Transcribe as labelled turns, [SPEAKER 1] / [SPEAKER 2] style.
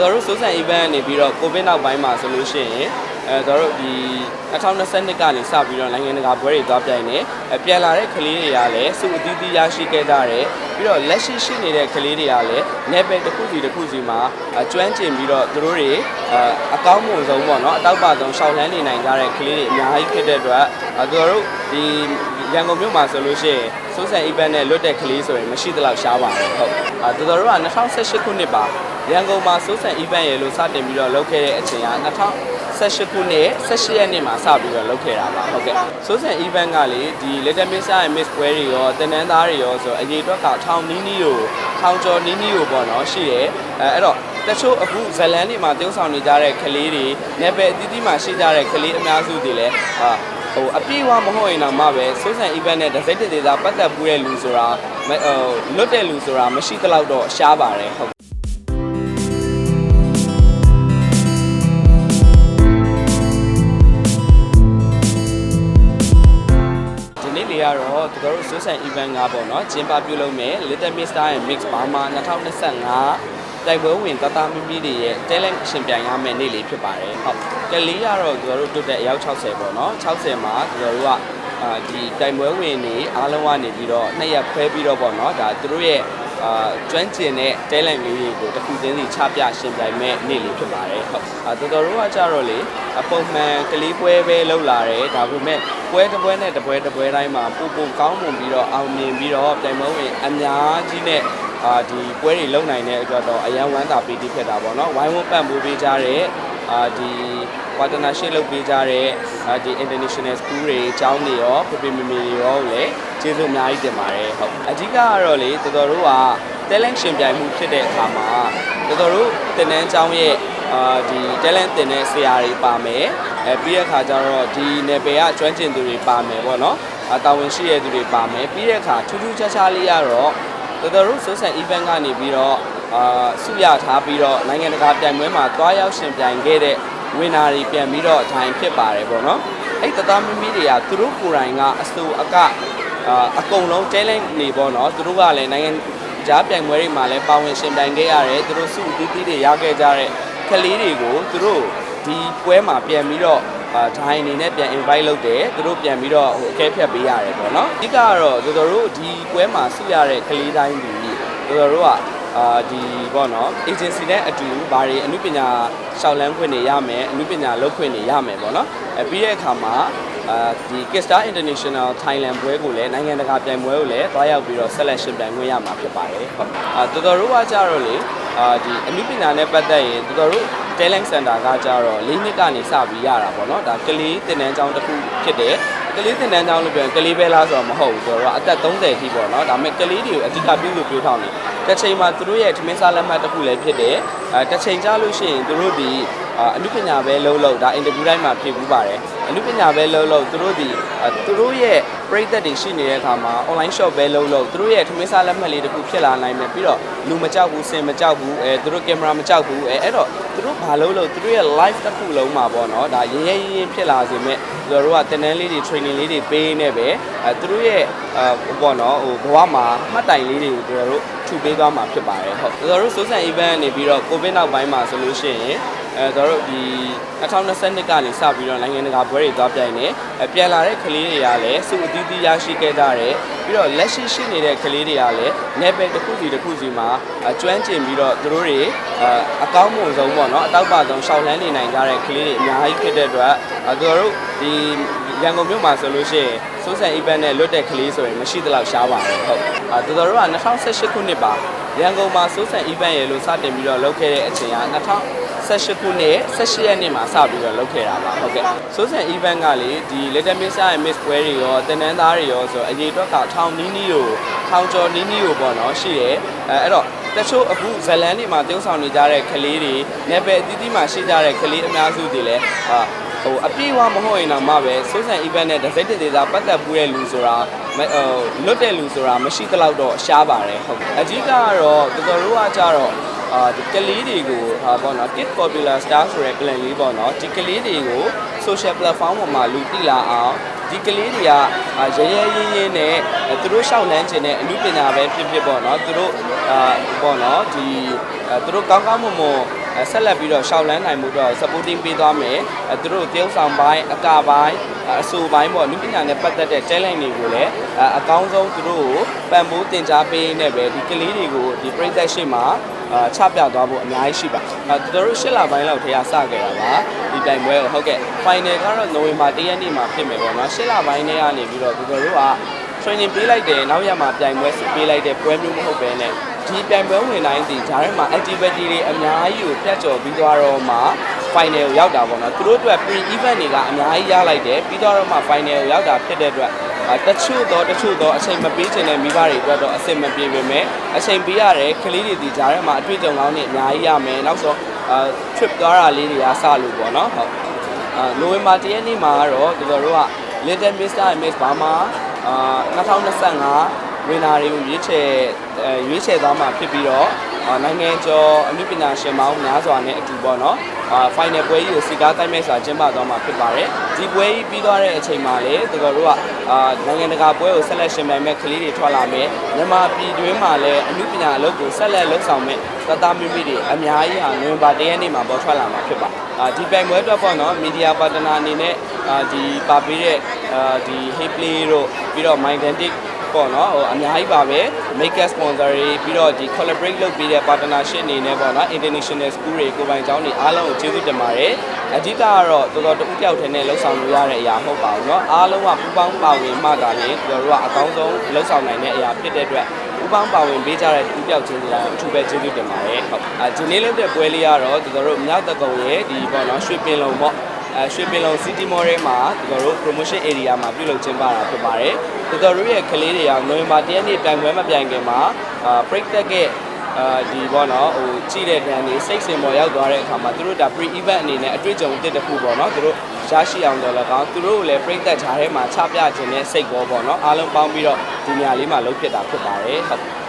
[SPEAKER 1] တော်တို့စိုးစံ event နေပြီးတော့ကိုဗစ်နောက်ပိုင်းမှာဆိုလို့ရှိရင်အဲတော်တို့ဒီ2022ကနေစပြီးတော့နိုင်ငံတကာပွဲတွေသွားပြိုင်နေအပြန်လာတဲ့ကလေးတွေကလည်းစုအသီးသီးရရှိခဲ့ကြတယ်ပြီးတော့လက်ရှိရှိနေတဲ့ကလေးတွေကလည်း level တစ်ခုစီတစ်ခုစီမှာအကျွမ်းကျင်ပြီးတော့သူတို့တွေအအကောင်းမွန်ဆုံးပေါ့နော်အတောက်ပဆုံးရှောက်လန်းနေနိုင်ကြတဲ့ကလေးတွေအများကြီးဖြစ်တဲ့အတွက်အဲတော်တို့ဒီရန်ကုန်မြို့မှာဆိုလို့ရှိရင်စိုးစံ event နဲ့လွတ်တဲ့ကလေးဆိုရင်မရှိသလောက်ရှားပါတယ်ဟုတ်အဲတော်တော်တို့က2018ခုနှစ်ပါ ရန်ကုန်မှာစိုးစံ event ရေလို့စတင်ပြီးတော့လုပ်ခဲ့တဲ့အချိန်က2018ခုနှစ်18ရက်နေ့မှာစပြီးတော့လုပ်ခဲ့တာပါဟုတ်ကဲ့စိုးစံ event ကလေဒီ Little Miss ရဲ့ Miss ပွဲတွေရောတင်နန်းသားတွေရောဆိုအရေးအတွက်ကထောင်နီးနီးကိုထောင်ကျော်နီးနီးကိုပေါ့နော်ရှိတယ်အဲအဲ့တော့တချို့အခုဇလန်းတွေမှာတုံးဆောင်နေကြတဲ့ကလေးတွေနယ်ပယ်အသီးသီးမှာရှိကြတဲ့ကလေးအများစုတွေလည်းအာဟိုအပြည့်အဝမဟုတ်ရင်တော့မှပဲစိုးစံ event နဲ့တစ်စိတ်တစ်သေးသားပတ်သက်ပူးတဲ့လူဆိုတာမဟိုလွတ်တဲ့လူဆိုတာမရှိသလောက်တော့ရှားပါတယ်ဟုတ် နေ့လေးကတော့သူတို့စိုးစံ event ကပေါ့နော်ကျင်းပပြုလုပ်မယ် Little Mister ရဲ့ Mix Burma 2025တိုက်ပွဲဝင်တသားမီမီတွေရဲ့ talent ရှင်ပြိုင်ရမယ့်နေ့လေးဖြစ်ပါတယ်ဟုတ်ကလေးကတော့သူတို့တွတ်တဲ့အယောက်60ပေါ့နော်60မှာသူတို့ကအာဒီတိုင်ပွဲဝင်နေအားလုံးကနေပြီးတော့နှစ်ရက်ခွဲပြီးတော့ပေါ့နော်ဒါသူတို့ရဲ့ အာကျွမ်းကျင်တဲ့ talent လေးတွေကိုတစ်ခုချင်းစီချပြရှင်ပြိုင်မဲ့နေ့လေးဖြစ်ပါတယ်ဟုတ်အာတော်တော်တို့ကကြတော့လေအပုံမှန်ကလေးပွဲပဲလောက်လာတယ်ဒါပေမဲ့ပွဲတစ်ပွဲနဲ့တစ်ပွဲတစ်ပွဲတိုင်းမှာပို့ပို့ကောင်းမွန်ပြီးတော့အောင်မြင်ပြီးတော့တိုင်ပွဲဝင်အများကြီးနဲ့အာဒီပွဲတွေလုံနိုင်တဲ့အတွက်တော့အရန်ဝမ်းသာပီတိဖြစ်တာပေါ့နော်ဝိုင်းဝန်းပံ့ပိုးပေးကြတဲ့ အာဒီ partnership လုပ်ပေးကြတဲ့အာဒီ international school တွေအကြောင်းတွေရောဖေဖေမေမေတွေရောလည်းကျေးဇူးအများကြီးတင်ပါတယ်ဟုတ်အဓိကကတော့လေတော်တော်တို့က talent ရှင်ပြိုင်မှုဖြစ်တဲ့အခါမှာတော်တော်တို့တင်နန်းကျောင်းရဲ့အာဒီ talent တင်တဲ့ဆရာတွေပါမယ်အဲပြီးတဲ့အခါကျတော့ဒီနယ်ပယ်ကကျွမ်းကျင်သူတွေပါမယ်ပေါ့နော်အတာဝန်ရှိတဲ့သူတွေပါမယ်ပြီးတဲ့အခါထူးထူးခြားခြားလေးကတော့တော်တော်တို့ဆိုဆန် event ကနေပြီးတော့ အာဆုရထားပြီးတော့နိုင်ငံတကာပြိုင်ပွဲမှာတွားရောက်ရှင်ပြိုင်ခဲ့တဲ့ဝင်နာတွေပြန်ပြီးတော့ထိုင်ဖြစ်ပါတယ်ပေါ့နော်အဲ့တသားမမီတွေကသူတို့ကိုယ်တိုင်ကအစိုးအကအာအကုန်လုံး talent နေပေါ့နော်သူတို့ကလည်းနိုင်ငံကြားပြိုင်ပွဲတွေမှာလည်းပါဝင်ရှင်ပြိုင်ခဲ့ရတယ်သူတို့စုအသီးသီးတွေရခဲ့ကြတဲ့ကလေးတွေကိုသူတို့ဒီပွဲမှာပြန်ပြီးတော့အာဒိုင်းအနေနဲ့ပြန် invite လုပ်တယ်သူတို့ပြန်ပြီးတော့ဟိုအကဲဖြတ်ပေးရတယ်ပေါ့နော်အဓိကကတော့သူတို့ဒီပွဲမှာစုရတဲ့ကလေးတိုင်းဒီသူတို့က အာဒီပေါ့နော် agency နဲ့အတူဘာတွေအမှုပညာရှောက်လန်းခွင့်တွေရမယ်အမှုပညာလုပ်ခွင့်တွေရမယ်ပေါ့နော်အဲပြီးတဲ့အခါမှာအာဒီ Kistar International Thailand ပွဲကိုလည်းနိုင်ငံတကာပြိုင်ပွဲကိုလည်းတွားရောက်ပြီးတော့ selection ပြိုင်ခွင့်ရမှာဖြစ်ပါတယ်ဟုတ်အာတော်တော်တို့ကကြတော့လေအာဒီအမှုပညာနဲ့ပတ်သက်ရင်တော်တော်တို့ talent center ကကြတော့၄နှစ်ကနေစပြီးရတာပေါ့နော်ဒါကလေးတင်တန်းကျောင်းတစ်ခုဖြစ်တယ်ကလေးတင်တန်းကျောင်းလို့ပြောရင်ကလေးပဲလားဆိုတော့မဟုတ်ဘူးဆိုတော့အသက်30အထိပေါ့နော်ဒါပေမဲ့ကလေးတွေကိုအဓိကပြုလို့ပြောထောင်းတယ် တစ်ချိန်မှာသူတို့ရဲ့ထမင်းစားလက်မှတ်တစ်ခုလည်းဖြစ်တယ်အဲတစ်ချိန်ကြာလို့ရှိရင်သူတို့ဒီအာအမှုပညာပဲလုံးလုံးဒါအင်တာဗျူးတိုင်းမှာဖြေဘူးပါတယ်အမှုပညာပဲလုံးလုံးသူတို့ဒီအာသူတို့ရဲ့ပရိသတ်တွေရှိနေတဲ့အခါမှာ online shop ပဲလုံးလုံးသူတို့ရဲ့ထမင်းစားလက်မှတ်လေးတစ်ခုဖြစ်လာနိုင်မယ်ပြီးတော့လူမကြောက်ဘူးစင်မကြောက်ဘူးအဲသူတို့ကင်မရာမကြောက်ဘူးအဲအဲ့တော့သူတို့ဘာလုံးလုံးသူတို့ရဲ့ live တစ်ခုလုံးမှာပေါ့နော်ဒါရဲရဲရင်းဖြစ်လာစေမဲ့သူတို့ကတင်တန်းလေးတွေ training လေးတွေပေးနေပဲအဲသူတို့ရဲ့အာပေါ့နော်ဟိုဘဝမှာမှတ်တိုင်လေးတွေကိုသူတို့ ထူပေးသွားမှာဖြစ်ပါတယ်ဟုတ်သူတို့စိုးစံ event နေပြီးတော့ကိုဗစ်နောက်ပိုင်းမှာဆိုလို့ရှိရင်အဲတို့တို့ဒီ2022ကနေစပြီးတော့နိုင်ငံတကာပွဲတွေသွားပြိုင်နေအပြန်လာတဲ့ကလေးတွေကလည်းစုအသီးသီးရရှိခဲ့ကြတယ်ပြီးတော့လက်ရှိရှိနေတဲ့ကလေးတွေကလည်းနယ်ပယ်တစ်ခုစီတစ်ခုစီမှာအကျွမ်းကျင်ပြီးတော့သူတို့တွေအအကောင်းမွန်ဆုံးပေါ့နော်အတောက်ပဆုံးရှောက်လန်းနေနိုင်ကြတဲ့ကလေးတွေအများကြီးဖြစ်တဲ့အတွက်အဲတို့တို့ဒီ ရန်ကုန်မြို့မှာဆိုလို့ရှိရင်စိုးစံ event နဲ့လွတ်တဲ့ကလေးဆိုရင်မရှိသလောက်ရှားပါတယ်ဟုတ်အဲတို့တို့က2018ခုနှစ်ပါရန်ကုန်မှာစိုးစံ event ရေလို့စတင်ပြီးတော့လုပ်ခဲ့တဲ့အချိန်က2018ခုနှစ်18ရက်နေ့မှာစပြီးတော့လုပ်ခဲ့တာပါဟုတ်ကဲ့စိုးစံ event ကလေဒီ Little Miss ရဲ့ Miss ပွဲတွေရောတင်နန်းသားတွေရောဆိုအရေးအတွက်ကထောင်နီးနီးကိုထောင်ကျော်နီးနီးကိုပေါ့နော်ရှိတယ်အဲအဲ့တော့တချို့အခုဇလန်းတွေမှာတုံးဆောင်နေကြတဲ့ကလေးတွေနယ်ပယ်အသီးသီးမှာရှိကြတဲ့ကလေးအများစုတွေလည်းအာ ဟိုအပြည့်အဝမဟုတ်ရင်တော့မှပဲစိုးစံ event နဲ့တစ်စိတ်တစ်သေးသားပတ်သက်ပူးတဲ့လူဆိုတာမဟိုလွတ်တဲ့လူဆိုတာမရှိသလောက်တော့ရှားပါတယ်ဟုတ်အဓိကကတော့တော်တော်တို့ကကြတော့အာဒီကလေးတွေကိုဟာပေါ့နော် Kid Popular Star ဆိုတဲ့ plan လေးပေါ့နော်ဒီကလေးတွေကို social platform ပေါ်မှာလူသိလာအောင်ဒီကလေးတွေကအာရဲရဲရင်းရင်းနဲ့သူတို့ရှောက်လန်းခြင်းနဲ့အမှုပညာပဲဖြစ်ဖြစ်ပေါ့နော်သူတို့အာပေါ့နော်ဒီအဲသူတို့ကောင်းကောင်းမွန်မွန်အဲ ဆက်လက်ပြီးတော့ရှောက်လန်းနိုင်မှုတော့ supporting ပေးသွားမယ်အဲသူတို့တရုပ်ဆောင်ပိုင်းအကပိုင်းအဲအဆိုပိုင်းပေါ့လူပညာနဲ့ပတ်သက်တဲ့ challenge တွေကိုလည်းအဲအကောင်းဆုံးသူတို့ကိုပံ့ပိုးတင် जा ပေးနေပဲဒီကလေးတွေကိုဒီပြည်သက်ရှိမှာအာချပြသွားဖို့အများကြီးရှိပါအဲသူတို့ရှစ်လပိုင်းလောက်ထဲကစခဲ့တာပါဒီတိုင်ပွဲကိုဟုတ်ကဲ့ final ကတော့နိုဝင်ဘာ၁ရက်နေ့မှာဖြစ်မယ်ပေါ့နော်ရှစ်လပိုင်းထဲကနေပြီးတော့သူတို့က training ပေးလိုက်တယ်နောက်ရမှာပြိုင်ပွဲစစ်ပေးလိုက်တဲ့ပွဲမျိုးမဟုတ်ပဲနဲ့ဒီပြိုင်ပွဲဝင်တိုင်းဒီဂျားထဲမှာ activity တွေအများကြီးကိုပြတ်ကျော်ပြီးသွားတော့မှ final ကိုရောက်တာပေါ့နော်သူတို့အတွက် pre event တွေကအများကြီးရလိုက်တယ်ပြီးတော့မှ final ကိုရောက်တာဖြစ်တဲ့အတွက်အဲတချို့တော့တချို့တော့အချိန်မပေးချင်တဲ့မိဘတွေအတွက်တော့အဆင်မပြေပေမဲ့အချိန်ပေးရတယ်ကလေးတွေဒီဂျားထဲမှာအတွေ့အကြုံကောင်းတွေအများကြီးရမယ်နောက်ဆုံးအဲ trip သွားတာလေးတွေကစလို့ပေါ့နော်ဟုတ်အာနိုဝင်ဘာ၁ရက်နေ့မှာကတော့တို့တို့က Little Mr. and Miss Burma အာ2025ဝင်နာတွေကိုရွေးချယ်အဲရွေးချယ်သွားမှာဖြစ်ပြီးတော့အာနိုင်ငံကျော်အမှုပညာရှင်ပေါင်းများစွာနဲ့အတူပေါ့နော်အာ final ပွဲကြီးကိုစီကားတိုက်မဲ့စွာကျင်းပသွားမှာဖြစ်ပါတယ်ဒီပွဲကြီးပြီးသွားတဲ့အချိန်မှာလေတို့တို့ကအာနိုင်ငံတကာပွဲကိုဆက်လက်ရှင်ပြိုင်မဲ့ကလေးတွေထွက်လာမယ်မြန်မာပြည်တွင်းမှာလည်းအမှုပညာအလုပ်ကိုဆက်လက်လုပ်ဆောင်မဲ့သတ္တမိမိတွေအများကြီးဟာနိုဝင်ဘာ၁ရက်နေ့မှာပေါ်ထွက်လာမှာဖြစ်ပါတယ်အာဒီပြိုင်ပွဲအတွက်ပေါ့နော် media partner အနေနဲ့အာဒီပါပေးတဲ့ အာဒီ hey play တို့ပြီးတော့ Mydantic ပေါ့နော်ဟိုအများကြီးပါပဲ maker sponsor တွေပြီးတော့ဒီ collaborate လုပ်ပေးတဲ့ partnership အနေနဲ့ပေါ့နော် international school တွေကိုယ်ပိုင်ကျောင်းတွေအားလုံးကိုကျေးဇူးတင်ပါတယ်အဓိကကတော့တော်တော်တူတယောက်တည်းနဲ့လှုပ်ဆောင်လို့ရတဲ့အရာမဟုတ်ပါဘူးเนาะအားလုံးကပူးပေါင်းပါဝင်မှသာလေတို့တို့ကအကောင်းဆုံးလှုပ်ဆောင်နိုင်တဲ့အရာဖြစ်တဲ့အတွက်ပူးပေါင်းပါဝင်ပေးကြတဲ့တူတယောက်ချင်းစီတိုင်းအထူးပဲကျေးဇူးတင်ပါတယ်ဟုတ်အဲဒီနေ့လုပ်တဲ့ပွဲလေးကတော့တို့တို့မြောက်တကုံရဲ့ဒီပေါ့နော်ရွှေပင်လုံပေါ့ အဲရွှေပင်လုံ City Mall ထဲမှာတို့တို့ promotion area မှာပြုလုပ်ကျင်းပတာဖြစ်ပါတယ်တို့တို့ရဲ့ကလေးတွေကနိုဝင်ဘာ10ရက်နေ့ပြိုင်ပွဲမပြိုင်ခင်မှာအာ break တက်ကအာဒီပေါ့နော်ဟိုကြည့်တဲ့တန်းလေးစိတ်စင်ပေါ်ရောက်သွားတဲ့အခါမှာသူတို့ဒါ pre event အနေနဲ့အတွေ့အကြုံတစ်တစ်ခုပေါ့နော်သူတို့ရရှိအောင်တော့လည်းကောင်းသူတို့ကိုလည်း break တက်ခြားထဲမှာချပြခြင်းနဲ့စိတ်ပေါ်ပေါ့နော်အားလုံးပေါင်းပြီးတော့ဒီနေရာလေးမှာလုပ်ဖြစ်တာဖြစ်ပါတယ်ဟုတ်